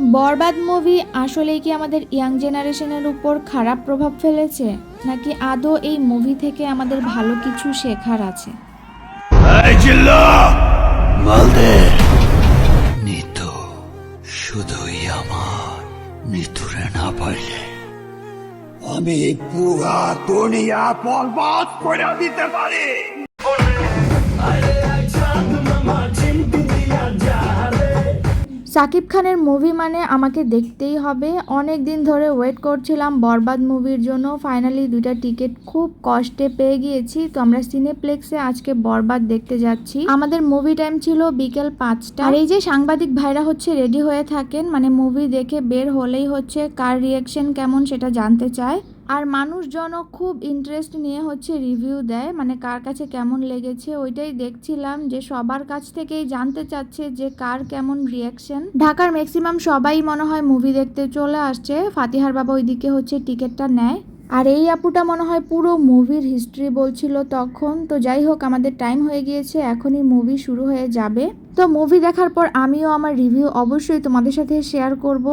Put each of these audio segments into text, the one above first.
বরবাদ movie আসলেই কি আমাদের ইয়াং জেনারেশনের উপর খারাপ প্রভাব ফেলেছে? নাকি আদৌ এই মুভি থেকে আমাদের ভালো কিছু শেখার আছে? নিতু শুধুই আমার নিতুরে না পাইলে। আমি পুরা দুনিয়া বরবাদ করে দিতে পারি। সাকিব খানের মুভি মানে আমাকে দেখতেই হবে। অনেক দিন ধরে ওয়েট করছিলাম বরবাদ মুভির জন্য। ফাইনালি দুইটা টিকিট খুব কষ্টে পেয়ে গিয়েছি। তো আমরা সিনেপ্লেক্সে আজকে বরবাদ দেখতে যাচ্ছি। আমাদের মুভি টাইম ছিল বিকেল পাঁচটা। আর এই যে সাংবাদিক ভাইরা হচ্ছে রেডি হয়ে থাকেন মানে মুভি দেখে বের হলেই হচ্ছে কার রিয়াকশন কেমন সেটা জানতে চায়। আর মানুষজনও খুব ইন্টারেস্ট নিয়ে হচ্ছে রিভিউ দেয় মানে কার কাছে কেমন লেগেছে ওইটাই দেখছিলাম যে সবার কাছ থেকেই জানতে চাচ্ছে যে কার কেমন রিয়াকশন ঢাকার ম্যাক্সিমাম সবাই মনে হয় মুভি দেখতে চলে আসছে, ফাতিহার বাবা ওইদিকে হচ্ছে টিকিটটা নেয়। আর এই আপুটা মনে হয় পুরো মুভির হিস্ট্রি বলছিল তখন। তো যাই হোক, আমাদের টাইম হয়ে গিয়েছে, এখনই মুভি শুরু হয়ে যাবে। তো মুভি দেখার পর আমিও আমার রিভিউ অবশ্যই তোমাদের সাথে শেয়ার করব।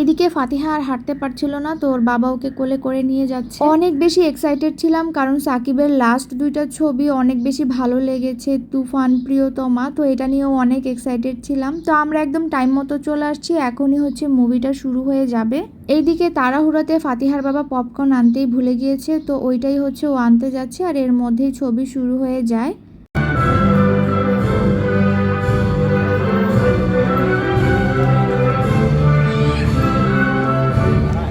এদিকে ফাতিহা আর হাঁটতে পারছিল না, তো ওর বাবা ওকে কোলে করে নিয়ে যাচ্ছে। অনেক বেশি এক্সাইটেড ছিলাম, কারণ সাকিবের লাস্ট দুইটা ছবি অনেক বেশি ভালো লেগেছে, তুফান, প্রিয়তমা, তো এটা নিয়েও অনেক এক্সাইটেড ছিলাম। তো আমরা একদম টাইম মতো চলে আসছি, এখনই হচ্ছে মুভিটা শুরু হয়ে যাবে। এইদিকে তাড়াহুড়োতে ফাতিহার বাবা পপকর্ন আনতেই ভুলে গিয়েছে তো ওইটাই হচ্ছে ও আনতে যাচ্ছে আর এর মধ্যেই ছবি শুরু হয়ে যায়।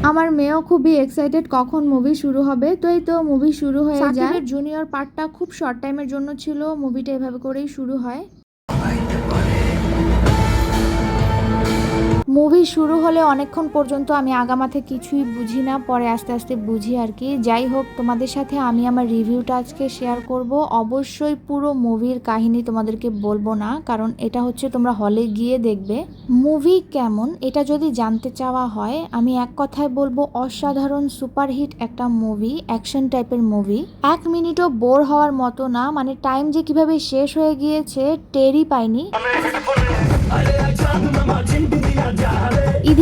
আমার মেয়েও খুবই এক্সাইটেড কখন মুভি শুরু হবে তো এই তো মুভি শুরু হয়ে যায়। জুনিয়র পার্টটা খুব শর্ট টাইমের জন্য ছিল মুভিটা এভাবে করেই শুরু হয়। মুভি শুরু হলে অনেকক্ষণ পর্যন্ত আমি আগামাথে কিছুই বুঝি না পরে আস্তে আস্তে বুঝি আর কি যাই হোক তোমাদের সাথে আমি আমার রিভিউটা আজকে শেয়ার করব অবশ্যই পুরো মুভির কাহিনী তোমাদেরকে বলব না কারণ এটা হচ্ছে তোমরা হলে গিয়ে দেখবে মুভি কেমন এটা যদি জানতে চাওয়া হয় আমি এক কথায় বলব অসাধারণ সুপারহিট একটা মুভি অ্যাকশন টাইপের মুভি এক মিনিটও বোর হওয়ার মতো না মানে টাইম যে কীভাবে শেষ হয়ে গিয়েছে টেরই পাইনি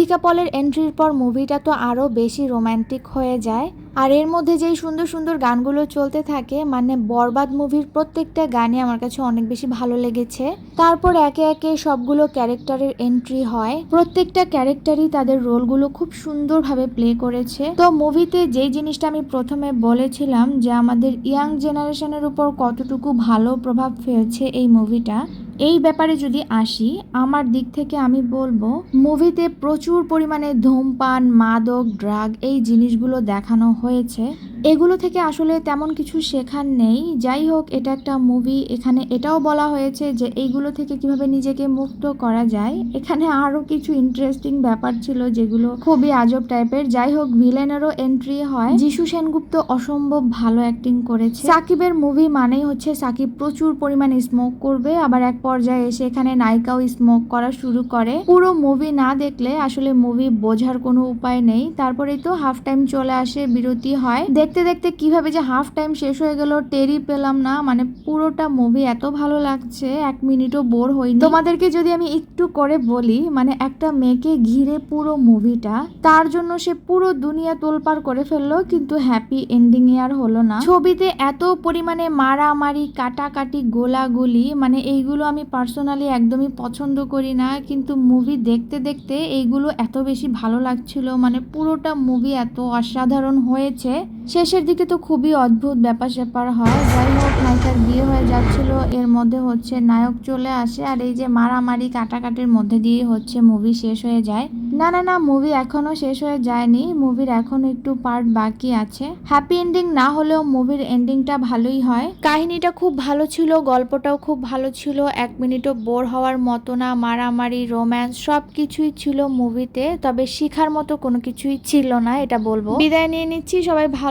ইদিকা পলের এন্ট্রির পর মুভিটা তো আরও বেশি রোমান্টিক হয়ে যায়। আর এর মধ্যে যেই সুন্দর সুন্দর গানগুলো চলতে থাকে মানে বরবাদ মুভির প্রত্যেকটা গানই আমার কাছে অনেক বেশি ভালো লেগেছে। তারপর একে একে সবগুলো ক্যারেক্টারের এন্ট্রি হয়। প্রত্যেকটা ক্যারেক্টারই তাদের রোলগুলো খুব সুন্দরভাবে প্লে করেছে। তো মুভিতে যেই জিনিসটা আমি প্রথমে বলেছিলাম যে আমাদের ইয়াং জেনারেশনের উপর কতটুকু ভালো প্রভাব ফেলছে এই মুভিটা এই ব্যাপারে যদি আসি, আমার দিক থেকে আমি বলব মুভিতে প্রচুর পরিমাণে ধূমপান, মাদক ড্রাগ এই জিনিসগুলো দেখানো হয়েছে। এগুলো থেকে আসলে তেমন কিছু শেখার নেই। যাই হোক, এটা একটা মুভি এখানে এটাও বলা হয়েছে যে এইগুলো থেকে কীভাবে নিজেকে মুক্ত করা যায়। এখানে আরও কিছু ইন্টারেস্টিং ব্যাপার ছিল যেগুলো খুবই আজব টাইপের যাই হোক ভিলেনেরও এন্ট্রি হয়। যিশু সেনগুপ্ত অসম্ভব ভালো অ্যাক্টিং করেছে। সাকিবের মুভি মানেই হচ্ছে সাকিব প্রচুর পরিমাণে স্মোক করবে। আবার এক পর্যায়ে এসে এখানে নায়িকাও স্মোক করা শুরু করে। পুরো মুভি না দেখলে আসলে মুভি বোঝার কোনো উপায় নেই। তারপরেই তো হাফ টাইম চলে আসে, বিরতি হয়। দেখতে দেখতে কীভাবে যে হাফ টাইম শেষ হয়ে গেল টেরি পেলাম না। মানে পুরোটা মুভি এত ভালো লাগছে, এক মিনিটও বোর হইনি তোমাদেরকে যদি আমি একটু করে বলি মানে একটা মেয়েকে ঘিরে পুরো মুভিটা তার জন্য সে পুরো দুনিয়া তোলপাড় করে ফেলল, কিন্তু হ্যাপি এন্ডিং এ আর হলো না। ছবিতে এত পরিমাণে মারামারি, কাটাকাটি, গোলাগুলি মানে এইগুলো আমি পার্সোনালি একদমই পছন্দ করি না, কিন্তু মুভি দেখতে দেখতে এইগুলো এত বেশি ভালো লাগছিল। মানে পুরোটা মুভি এত অসাধারণ হয়েছে। শেষের দিকে তো খুবই অদ্ভুত ব্যাপার স্যাপার হয়। যাই হোক নায়িকার বিয়ে হয়ে যাচ্ছিল। এর মধ্যে হচ্ছে নায়ক চলে আসে আর এই যে মারামারি কাটাকাটির মধ্যে দিয়ে হচ্ছে মুভি শেষ হয়ে যায়। না না না মুভি এখনও শেষ হয়ে যায়নি। মুভির এখনও একটু পার্ট বাকি আছে। হ্যাপি এন্ডিং না হলেও মুভির এন্ডিংটা ভালোই হয়। কাহিনীটা খুব ভালো ছিল, গল্পটাও খুব ভালো ছিল। এক মিনিটও বোর হওয়ার মতো না, মারামারি রোম্যান্স সব কিছুই ছিল মুভিতে তবে শিখার মতো কোনো কিছুই ছিল না, এটা বলব। বিদায় নিয়ে নিচ্ছি, সবাই